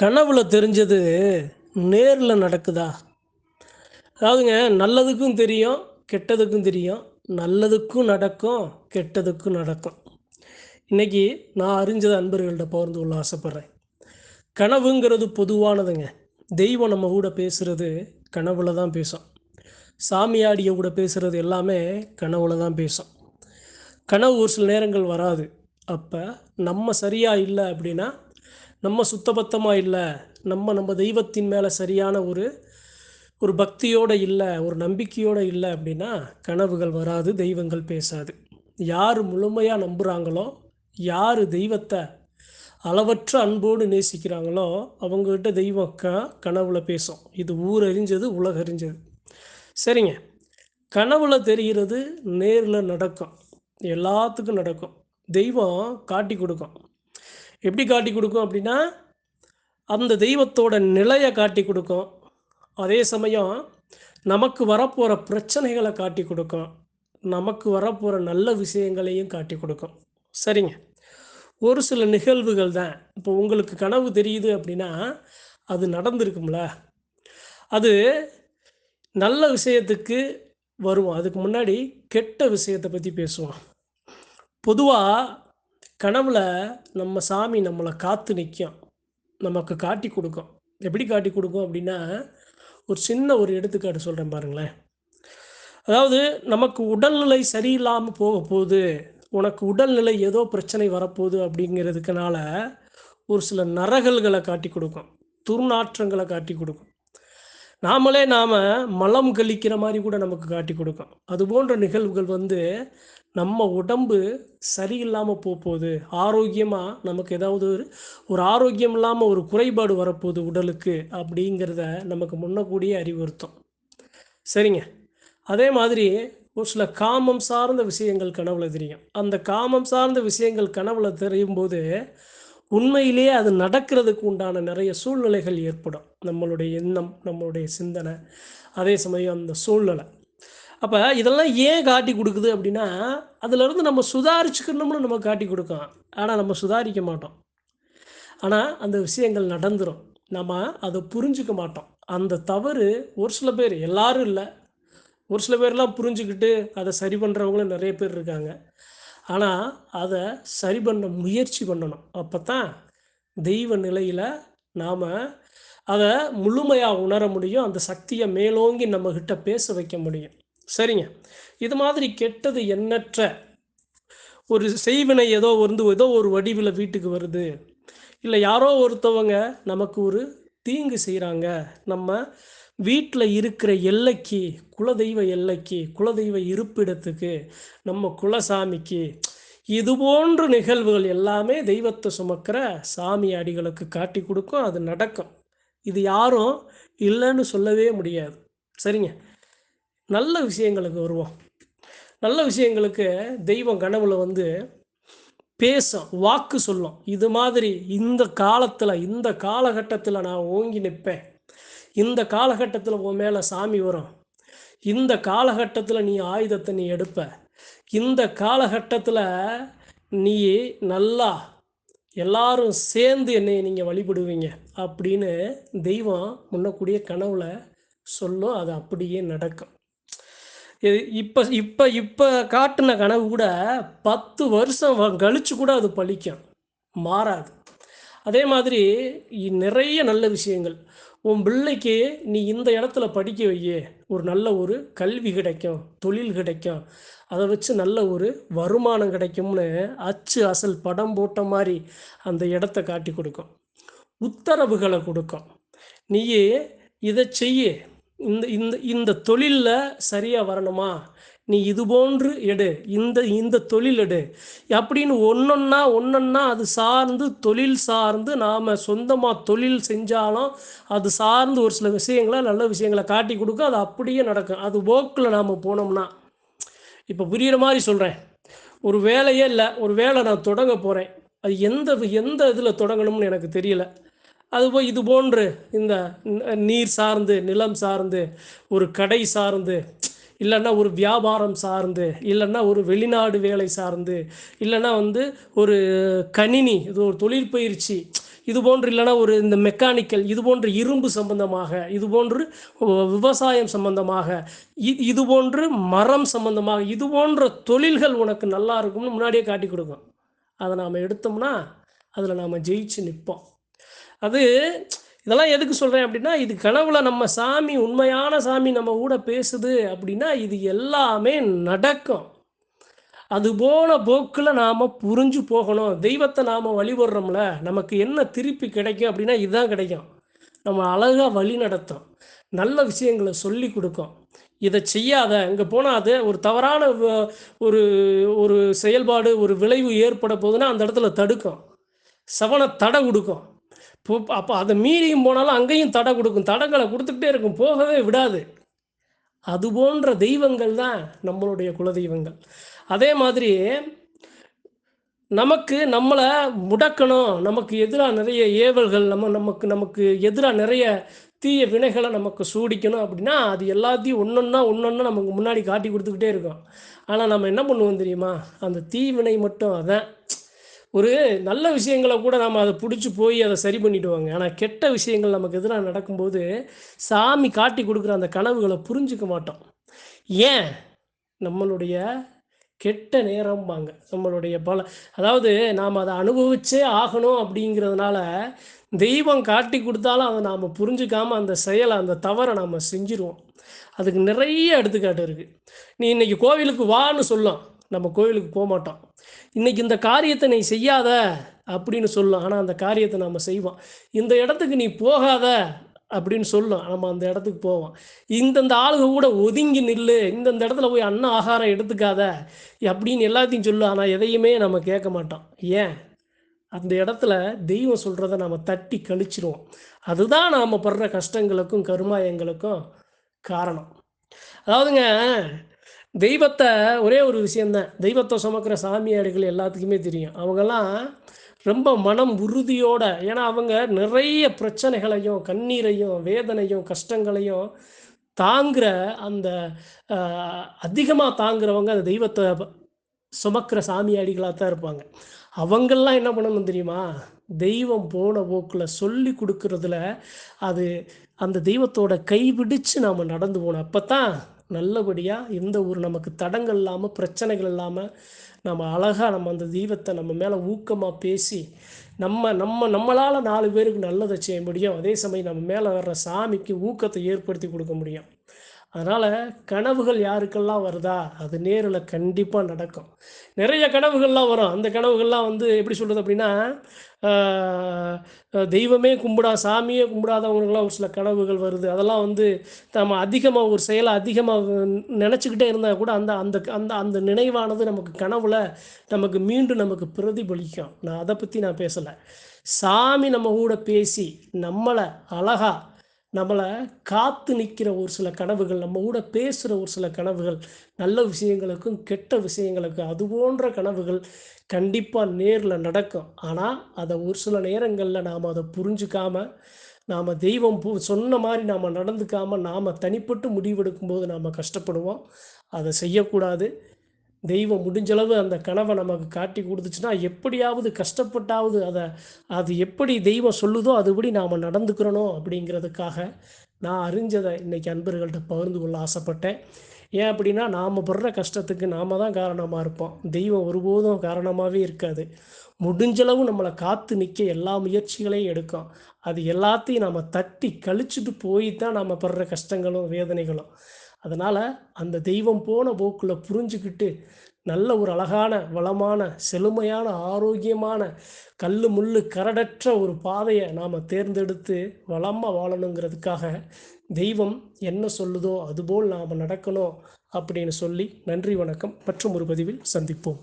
கனவுல தெரிஞ்சது நேரில் நடக்குதா? அதாவதுங்க நல்லதுக்கும் தெரியும் கெட்டதுக்கும் தெரியும். நல்லதுக்கும் நடக்கும் கெட்டதுக்கும் நடக்கும். இன்றைக்கி நான் அறிஞ்சது அன்பர்கள்ட்ட பகிர்ந்து கொள்ள ஆசைப்பட்றேன். கனவுங்கிறது பொதுவானதுங்க. தெய்வம் நம்ம கூட பேசுகிறது கனவுல தான் பேசும். சாமியாடிய கூட பேசுகிறது எல்லாமே கனவுல தான் பேசும். கனவு ஒரு சில நேரங்கள் வராது. அப்போ நம்ம சரியாக இல்லை அப்படின்னா நம்ம சுத்தபத்தமாக இல்லை. நம்ம நம்ம தெய்வத்தின் மேலே சரியான ஒரு ஒரு பக்தியோடு இல்லை ஒரு நம்பிக்கையோடு இல்லை அப்படின்னா கனவுகள் வராது தெய்வங்கள் பேசாது. யார் முழுமையாக நம்புகிறாங்களோ யார் தெய்வத்தை அளவற்ற அன்போடு நேசிக்கிறாங்களோ அவங்கக்கிட்ட தெய்வம் க கனவுல பேசும். இது ஊர் அறிஞ்சது உலக அறிஞ்சது சரிங்க. கனவுல தெரிகிறது நேரில் நடக்கும். எல்லாத்துக்கும் நடக்கும். தெய்வம் காட்டி கொடுக்கும். எப்படி காட்டி கொடுக்கும் அப்படின்னா அந்த தெய்வத்தோட நிலையை காட்டி கொடுக்கும். அதே சமயம் நமக்கு வரப்போகிற பிரச்சனைகளை காட்டி கொடுக்கும். நமக்கு வரப்போகிற நல்ல விஷயங்களையும் காட்டி கொடுக்கும். சரிங்க. ஒரு சில நிகழ்வுகள் தான். இப்போ உங்களுக்கு கனவு தெரியுது அப்படின்னா அது நடந்திருக்கும்ல. அது நல்ல விஷயத்துக்கு வருவோம் அதுக்கு முன்னாடி கெட்ட விஷயத்தை பற்றி பேசுவோம். பொதுவாக கனவுல நம்ம சாமி நம்மளை காத்து நிற்கும் நமக்கு காட்டி கொடுக்கும். எப்படி காட்டி கொடுக்கும் அப்படின்னா ஒரு சின்ன ஒரு எடுத்துக்காட்டு சொல்கிறேன் பாருங்களேன். அதாவது நமக்கு உடல்நிலை சரியில்லாமல் போக போகுது. உனக்கு உடல்நிலை ஏதோ பிரச்சனை வரப்போகுது அப்படிங்கிறதுக்குனால ஒரு சில நரகல்களை காட்டி கொடுக்கும். துர்நாற்றங்களை காட்டி கொடுக்கும். நாமளே நாம் மலம் கழிக்கிற மாதிரி கூட நமக்கு காட்டி கொடுக்கும். அது போன்ற நிகழ்வுகள் வந்து நம்ம உடம்பு சரியில்லாமல் போக போகுது ஆரோக்கியமாக நமக்கு ஏதாவது ஒரு ஒரு ஆரோக்கியம் இல்லாமல் ஒரு குறைபாடு வரப்போகுது உடலுக்கு அப்படிங்கிறத நமக்கு முன்னக்கூடியே அறிவுறுத்தும். சரிங்க. அதே மாதிரி ஒரு சில காமம் சார்ந்த விஷயங்கள் கனவுல தெரியும். அந்த காமம் சார்ந்த விஷயங்கள் கனவுல தெரியும் போது உண்மையிலேயே அது நடக்கிறதுக்கு உண்டான நிறைய சூழ்நிலைகள் ஏற்படும். நம்மளுடைய எண்ணம் நம்மளுடைய சிந்தனை. அதே சமயம் அந்த சூழ்நிலை. அப்போ இதெல்லாம் ஏன் காட்டி கொடுக்குது அப்படின்னா அதுலேருந்து நம்ம சுதாரிச்சுக்கணும்னு நம்ம காட்டி கொடுக்கும் ஆனால் நம்ம சுதாரிக்க மாட்டோம். ஆனால் அந்த விஷயங்கள் நடந்துடும் நம்ம அதை புரிஞ்சுக்க மாட்டோம். அந்த தவறு ஒரு சில பேர் எல்லாரும் இல்லை. ஒரு சில பேர்லாம் புரிஞ்சுக்கிட்டு அதை சரி பண்ணுறவங்களும் நிறைய பேர் இருக்காங்க. ஆனால் அதை சரி பண்ண முயற்சி பண்ணணும். அப்போ தான் தெய்வ நிலையில் நாம் அதை முழுமையாக உணர முடியும். அந்த சக்தியை மேலோங்கி நம்மக்கிட்ட பேச வைக்க முடியும். சரிங்க. இது மாதிரி கெட்டது எண்ணற்ற ஒரு செய்வினை ஏதோ வந்து ஏதோ ஒரு வடிவில் வீட்டுக்கு வருது. இல்லை யாரோ ஒருத்தவங்க நமக்கு ஒரு தீங்கு செய்கிறாங்க நம்ம வீட்டில் இருக்கிற எல்லைக்கு குலதெய்வ எல்லைக்கு குலதெய்வ இருப்பிடத்துக்கு நம்ம குலசாமிக்கு இது போன்ற நிகழ்வுகள் எல்லாமே தெய்வத்தை சுமக்கிற சாமி அடிகளுக்கு காட்டி கொடுக்கும். அது நடக்கும். இது யாரும் இல்லைன்னு சொல்லவே முடியாது. சரிங்க. நல்ல விஷயங்களுக்கு வருவோம். நல்ல விஷயங்களுக்கு தெய்வம் கனவுல வந்து பேசும் வாக்கு சொல்லும். இது மாதிரி இந்த காலத்தில் இந்த காலகட்டத்தில் நான் ஓங்கி நிற்பேன் இந்த காலகட்டத்தில் உன் மேலே சாமி வரும். இந்த காலகட்டத்தில் நீ ஆயுதத்தை நீ எடுப்ப. இந்த காலகட்டத்தில் நீ நல்லா எல்லாரும் சேர்ந்து என்னை நீங்கள் வழிபடுவீங்க அப்படின்னு தெய்வம் முன்னக்கூடிய கனவுல சொல்லும். அது அப்படியே நடக்கும். இப்போ இப்போ இப்போ காட்டின கனவு கூட பத்து வருஷம் கழிச்சு கூட அது பழிக்கும். மாறாது. அதே மாதிரி நிறைய நல்ல விஷயங்கள். உன் பிள்ளைக்கு நீ இந்த இடத்துல படிக்க வையே. ஒரு நல்ல ஒரு கல்வி கிடைக்கும் தொழில் கிடைக்கும். அதை வச்சு நல்ல ஒரு வருமானம் கிடைக்கும்னு அச்சு அசல் படம் போட்ட மாதிரி அந்த இடத்த காட்டி கொடுக்கும். உத்தரவுகளை கொடுக்கும். நீயே இதை செய்ய. இந்த இந்த இந்த தொழிலில் சரியாக வரணுமா? நீ இது போன்று எடு. இந்த இந்த தொழில் எடு. அப்படின்னு ஒன்றொன்னா ஒன்றொன்னா அது சார்ந்து தொழில் சார்ந்து நாம் சொந்தமாக தொழில் செஞ்சாலும் அது சார்ந்து ஒரு சில விஷயங்களை நல்ல விஷயங்களை காட்டி கொடுக்க அது அப்படியே நடக்கும். அது போக்கில் நாம் போனோம்னா. இப்போ புரிகிற மாதிரி சொல்கிறேன் ஒரு வேலையே இல்லை. ஒரு வேலை நான் தொடங்க போகிறேன் அது எந்த எந்த இதில் தொடங்கணும்னு எனக்கு தெரியல. அதுபோல் இது போன்று இந்த நீர் சார்ந்து நிலம் சார்ந்து ஒரு கடை சார்ந்து இல்லைன்னா ஒரு வியாபாரம் சார்ந்து இல்லைன்னா ஒரு வெளிநாடு வேலை சார்ந்து இல்லைன்னா வந்து ஒரு கணினி இது ஒரு தொழிற்பயிற்சி இது போன்று இல்லைன்னா ஒரு இந்த மெக்கானிக்கல் இது போன்று இரும்பு சம்பந்தமாக இது போன்று விவசாயம் சம்பந்தமாக இது போன்று மரம் சம்பந்தமாக இது போன்ற தொழில்கள் உனக்கு நல்லா இருக்கும்னு முன்னாடியே காட்டி கொடுக்கும். அதை நாம் எடுத்தோம்னா அதில் நாம் ஜெயிச்சு நிற்போம். அது இதெல்லாம் எதுக்கு சொல்கிறேன் அப்படின்னா இது கனவுல நம்ம சாமி உண்மையான சாமி நம்ம கூட பேசுது அப்படின்னா இது எல்லாமே நடக்கும். அது போன போக்கில் நாம் புரிஞ்சு போகணும். தெய்வத்தை நாம் வழிபடுறோம்ல நமக்கு என்ன திருப்பி கிடைக்கும் அப்படின்னா இதுதான் கிடைக்கும். நம்ம அழகாக வழி நடத்தும் நல்ல விஷயங்களை சொல்லி கொடுக்கும். இதை செய்யாத இங்கே போனால் அது ஒரு தவறான வ- ஒரு ஒரு செயல்பாடு ஒரு விளைவு ஏற்பட போகுதுன்னா அந்த இடத்துல தடுக்கும். சவனை தடை கொடுக்கும் அப்போ அதை மீறியும் போனாலும் அங்கேயும் தடை கொடுக்கும். தடங்களை கொடுத்துக்கிட்டே இருக்கும். போகவே விடாது. அது போன்ற தெய்வங்கள் தான் நம்மளுடைய குலதெய்வங்கள். அதே மாதிரி நமக்கு நம்மளை முடக்கணும். நமக்கு எதிராக நிறைய ஏவல்கள் நம்ம நமக்கு நமக்கு எதிராக நிறைய தீய வினைகளை நமக்கு சூடிக்கணும் அப்படின்னா அது எல்லாத்தையும் ஒன்றொன்னா ஒன்றொன்னா நமக்கு முன்னாடி காட்டி கொடுத்துக்கிட்டே இருக்கும். ஆனால் நம்ம என்ன பண்ணுவோம் தெரியுமா? அந்த தீவினை மட்டும் அதான். ஒரு நல்ல விஷயங்களை கூட நம்ம அதை பிடிச்சி போய் அதை சரி பண்ணிவிடுவாங்க ஆனால் கெட்ட விஷயங்கள் நமக்கு எதிராக நடக்கும்போது சாமி காட்டி கொடுக்குற அந்த கனவுகளை புரிஞ்சுக்க மாட்டோம். ஏன்? நம்மளுடைய கெட்ட நேரம்பாங்க. நம்மளுடைய பல அதாவது நாம் அதை அனுபவிச்சே ஆகணும் அப்படிங்கிறதுனால தெய்வம் காட்டி கொடுத்தாலும் அதை நாம் புரிஞ்சுக்காம அந்த செயலை அந்த தவறை நாம் செஞ்சிருவோம். அதுக்கு நிறைய எடுத்துக்காட்டு இருக்குது நீ இன்றைக்கி கோவிலுக்கு வான்னு சொல்லும் நம்ம கோயிலுக்கு போக மாட்டோம். இன்னைக்கு இந்த காரியத்தை நீ செய்யாத அப்படின்னு சொல்லும். ஆனால் அந்த காரியத்தை நாம் செய்வோம். இந்த இடத்துக்கு நீ போகாத அப்படின்னு சொல்லும். நம்ம அந்த இடத்துக்கு போவோம். இந்தந்த ஆளுங்க கூட ஒதுங்கி நில்லு. இந்தந்த இடத்துல போய் அன்ன ஆகாரம் எடுத்துக்காத அப்படின்னு எல்லாத்தையும் சொல்லும் ஆனால் எதையுமே நம்ம கேட்க மாட்டோம். ஏன்? அந்த இடத்துல தெய்வம் சொல்கிறத நம்ம தட்டி கழிச்சிருவோம். அதுதான் நாம் படுற கஷ்டங்களுக்கும் கருமாயங்களுக்கும் காரணம். அதாவதுங்க தெய்வத்தை ஒரே ஒரு விஷயந்தான் தெய்வத்தை சுமக்கிற சாமியாடிகள் எல்லாத்துக்குமே தெரியும். அவங்கெல்லாம் ரொம்ப மனம் உறுதியோட ஏன்னா அவங்க நிறைய பிரச்சனைகளையும் கண்ணீரையும் வேதனையும் கஷ்டங்களையும் தாங்குற அந்த அதிகமாக தாங்குறவங்க அந்த தெய்வத்தை சுமக்கிற சாமியாடிகளாக தான் இருப்பாங்க. அவங்கெல்லாம் என்ன பண்ணணும் தெரியுமா? தெய்வம் போன போக்கில் சொல்லி கொடுக்கறதுல அது அந்த தெய்வத்தோட கைபிடிச்சு நாம் நடந்து போனோம் அப்போ தான் நல்லபடியாக எந்த ஒரு நமக்கு தடங்கள் இல்லாமல் பிரச்சனைகள் இல்லாமல் நம்ம அழகாக நம்ம அந்த தெய்வத்தை நம்ம மேலே ஊக்கமாக பேசி நம்ம நம்ம நம்மளால் நாலு பேருக்கு நல்லதை செய்ய முடியும். அதே சமயம் நம்ம மேலே வர்ற சாமிக்கு ஊக்கத்தை ஏற்படுத்தி கொடுக்க முடியும். அதனால் கனவுகள் யாருக்கெல்லாம் வருதா? அது நேரில் கண்டிப்பாக நடக்கும். நிறைய கனவுகள்லாம் வரும். அந்த கனவுகள்லாம் வந்து எப்படி சொல்கிறது அப்படின்னா தெய்வமே கும்பிடா சாமியே கும்பிடாதவங்களுக்குலாம் ஒரு சில கனவுகள் வருது. அதெல்லாம் வந்து நம்ம அதிகமாக ஒரு செயலை அதிகமாக நினச்சிக்கிட்டே இருந்தால் கூட அந்த அந்த அந்த அந்த நினைவானது நமக்கு கனவுல நமக்கு மீண்டும் நமக்கு பிரதிபலிக்கும். நான் அதை பற்றி நான் பேசலை. சாமி நம்ம கூட பேசி நம்மளை அழகாக நம்மளை காத்து நிற்கிற ஒரு சில கனவுகள் நம்ம கூட பேசுகிற ஒரு சில கனவுகள் நல்ல விஷயங்களுக்கும் கெட்ட விஷயங்களுக்கும் அது போன்ற கனவுகள் கண்டிப்பாக நேரில் நடக்கும். ஆனால் அதை ஒரு சில நேரங்களில் நாம் அதை புரிஞ்சுக்காம நாம் தெய்வம் பு சொன்ன மாதிரி நாம் நடந்துக்காமல் நாம் தனிப்பட்டு முடிவெடுக்கும்போது நாம் கஷ்டப்படுவோம். அதை செய்யக்கூடாது. தெய்வம் முடிஞ்சளவு அந்த கனவை நமக்கு காட்டி கொடுத்துச்சுன்னா எப்படியாவது கஷ்டப்பட்டாவது அதை அது எப்படி தெய்வம் சொல்லுதோ அதுபடி நாம் நடந்துக்கிறணும் அப்படிங்கிறதுக்காக நான் அறிஞ்சதை இன்னைக்கு அன்பர்கள்ட்ட பகிர்ந்து கொள்ள ஆசைப்பட்டேன். ஏன் அப்படின்னா நாம் படுற கஷ்டத்துக்கு நாம் தான் காரணமாக இருப்போம். தெய்வம் ஒருபோதும் காரணமாகவே இருக்காது. முடிஞ்சளவு நம்மளை காத்து நிற்க எல்லா முயற்சிகளையும் எடுக்கும். அது எல்லாத்தையும் நம்ம தட்டி கழிச்சுட்டு போய் தான் நாம் படுற கஷ்டங்களும் வேதனைகளும். அதனால் அந்த தெய்வம் போன போக்கில் புரிஞ்சுக்கிட்டு நல்ல ஒரு அழகான வளமான செழுமையான ஆரோக்கியமான கல் முள்ளு கரடற்ற ஒரு பாதையை நாம் தேர்ந்தெடுத்து வளமாக வாழணுங்கிறதுக்காக தெய்வம் என்ன சொல்லுதோ அதுபோல் நாம் நடக்கணும் அப்படின்னு சொல்லி நன்றி வணக்கம். மற்றும் ஒரு பதிவில் சந்திப்போம்.